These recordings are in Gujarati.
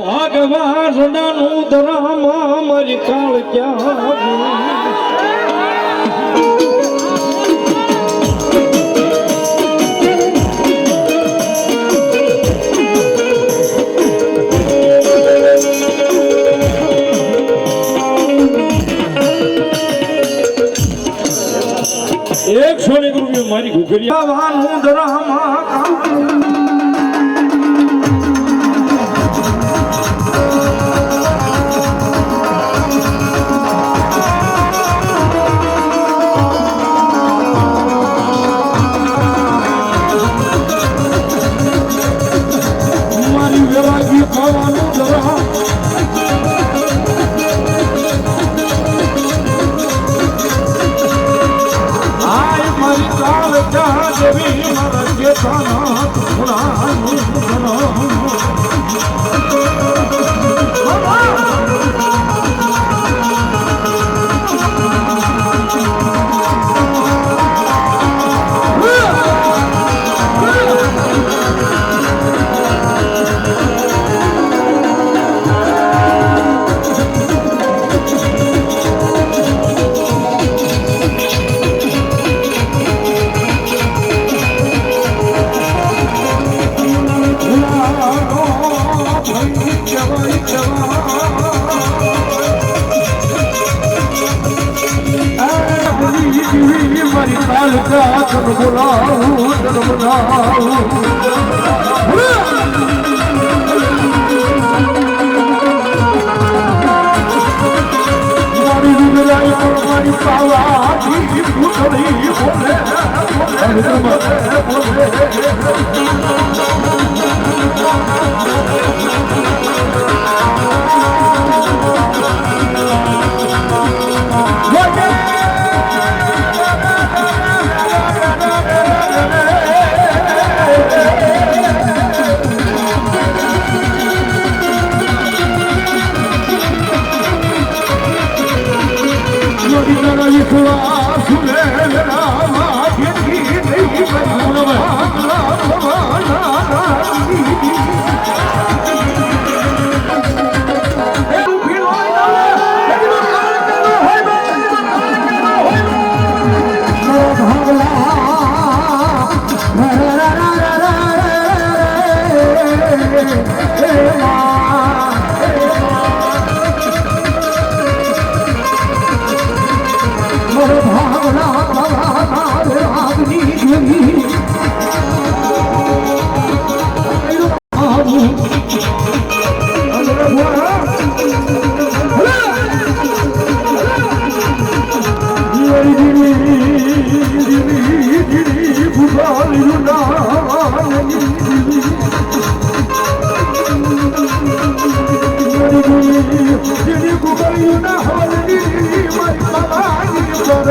ભગવાન સદાનું ધરામાં મારી કાળ ક્યાં એક સોની ગુરુ મારી ઘુઘરી ભગવાન ધરામાં 啊啊啊啊怎么了。બોલાવું તન બોલાવું મારી ભૂતળી બોલે બોલે બોલે না হলি মাই বাবা তোর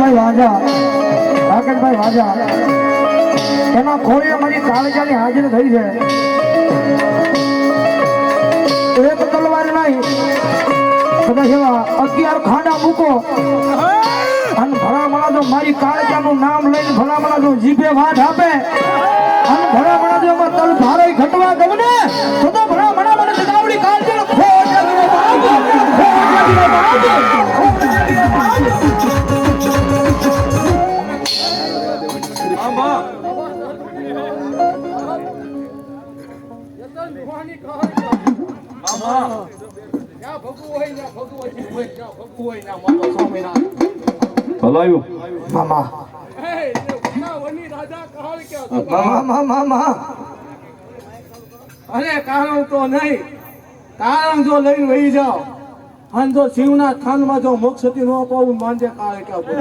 રાકેશભાઈ વાજા રાકેશભાઈ વાજા. એના ખોળીએ મારી કાળજાની હાજરી થઈ છે. એક તલવાર નહીં કદાચ એવા અગિયાર ખાડા મૂકો. અને ભલામણા જો મારી કાળજાનું નામ લઈને ભલામણા જો જીભે વાત આપે. અને ભલામણા જો તલ ભારે ઘટવા ગમે અરે કારણ તો નહીં. કારણ જો લઈને વહી જાઓ અને જો શિવના થાનમાં જો મોક્ષતી નો પાવું માંડે કાળે બોલે?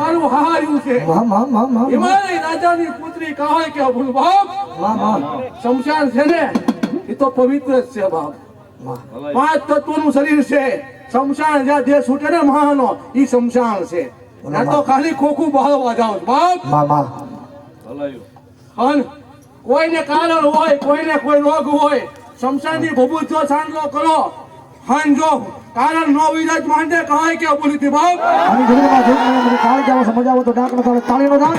મારું હાર્યું છે. મામા મામા હિમાલય રાજાની પુત્રી કાળે કે બાપ? શમશાન છે ને એ તો પવિત્ર જ છે બાપ. પાંચ તત્વોનું શરીર છે. શમશાન જ્યાં જે છૂટે ને મહાનો એ શમશાન છે. આ તો ખાલી ખોખું બહારવા જાવ બાપ! મામા અન કોઈને કારણ હોય કોઈને કોઈ રોગ હોય શમશાનની ભભૂત જો સાંજલો કરો હન જો કારણ નો વિરાજ માંડે કહાય કે બોલી બાપ! અને જગતમાં જો મને મને કાળ જાવ સમજાવો તો તારે તાળીનો દાન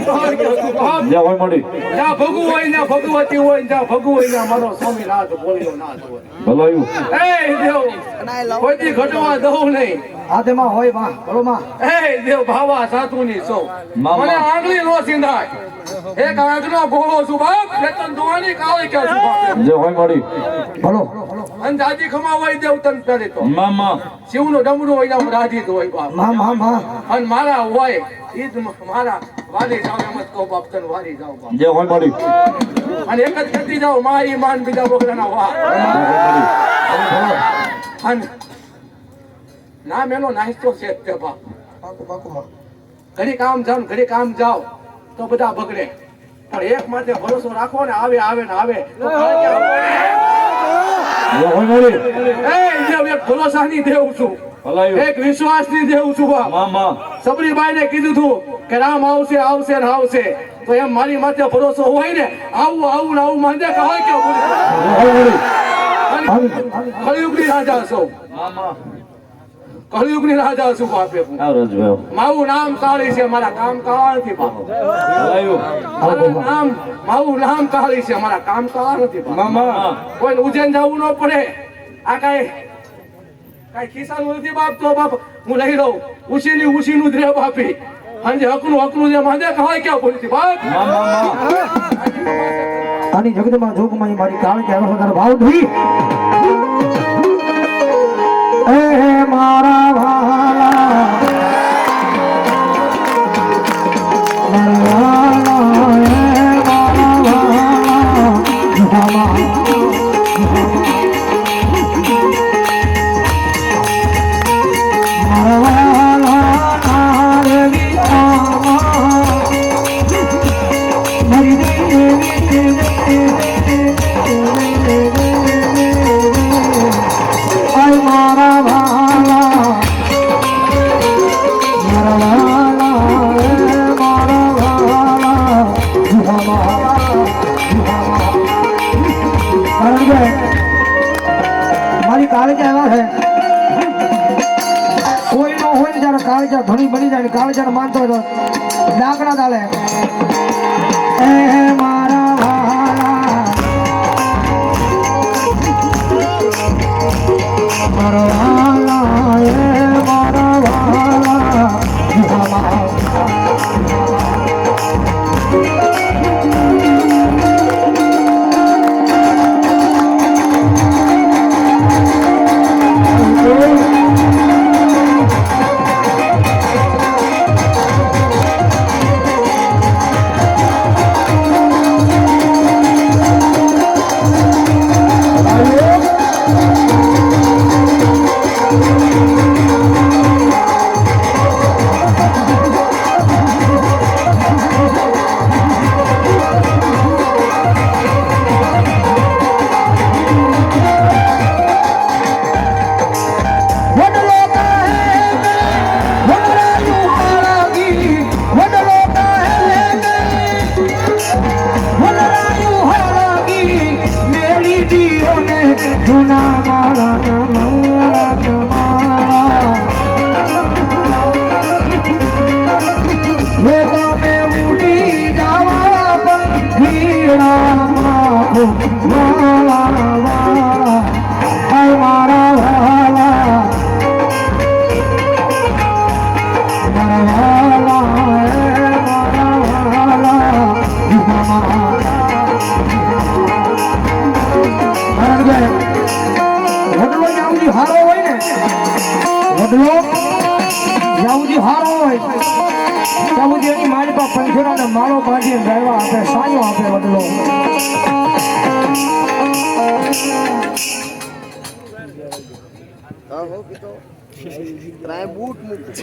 કહાર કે હતું બાપ જ્યાં હોય મળી જ્યાં ભગુ હોય ને ભગવતી હોય જ્યાં ભગુ હોય ને મારો સ્વામી બોલ્યો નાથ ભલાયું એ દેવ કોઈથી ઘટવા દઉં નહીં હાથેમાં હોયમાં બોલો માં એ દેવ ભાવા સાધુની સૌ મામા. મને આંગળી નો સિંધાય એક આંગળો ગોળો બાપ વેતન દોવાની કાળી કે છું જે હોય મળી. બોલો અન દાદી ખમાવાઈ દેવ તન કરે તો. મામા. શિવનો ડમરું હોય ને રાજી તો હોય બાપ. માં મા માં. અને મારા હોય ઈ જ મારા વાલી જાવ એમ જ કહું બાપ તન વારી જાવ બાપ. જે હોય મળી. અન એક જ કરતી જાવ મા માન બીજા બોકડાના વાહ. અન નામ એનો નાસ્તો છે તે બાપ. પાકું પાકું માં ઘડી કામ જાવ ઘડી કામ જાવ. તો બધા બગડે. પણ એક માથે ભરોસો રાખો ને આવે આવે ને આવે. દેવ છું. દેવ છું કીધું તું કે રામ આવશે આવશે ને આવશે. તો એમ મારી માથે ભરોસો હોય ને આવું આવું ને આવું માંડે કે હોય કે કળિયુગની રાજા કળિયુગની રાજા છું? બાપે મારું નામ કાળી છે મારા કામ કાળા નથી મારું નામ મારું નામ કાળી છે મારા કામ કાળા નથી મામા. કોઈ ઉજ્જૈન જવું ન પડે. આ કઈ કાંઈ ખિસ્સાનું નથી બાપ તો બાપ હું લઈ લઉં. ઉશીની ઉશીનું જ રે બાપી હાંજે હકનું હકનું જે માંદે કહેવાય ક્યાં બોલતી બાપ? આની જગતમાં જોગમાં મારી કાળ કે હવે ભાવ નહીં એ મારા કાળજાને માનતો હોય તો લાકડા દીઓને જૂના મારા ત્રાય બૂટ મૂકું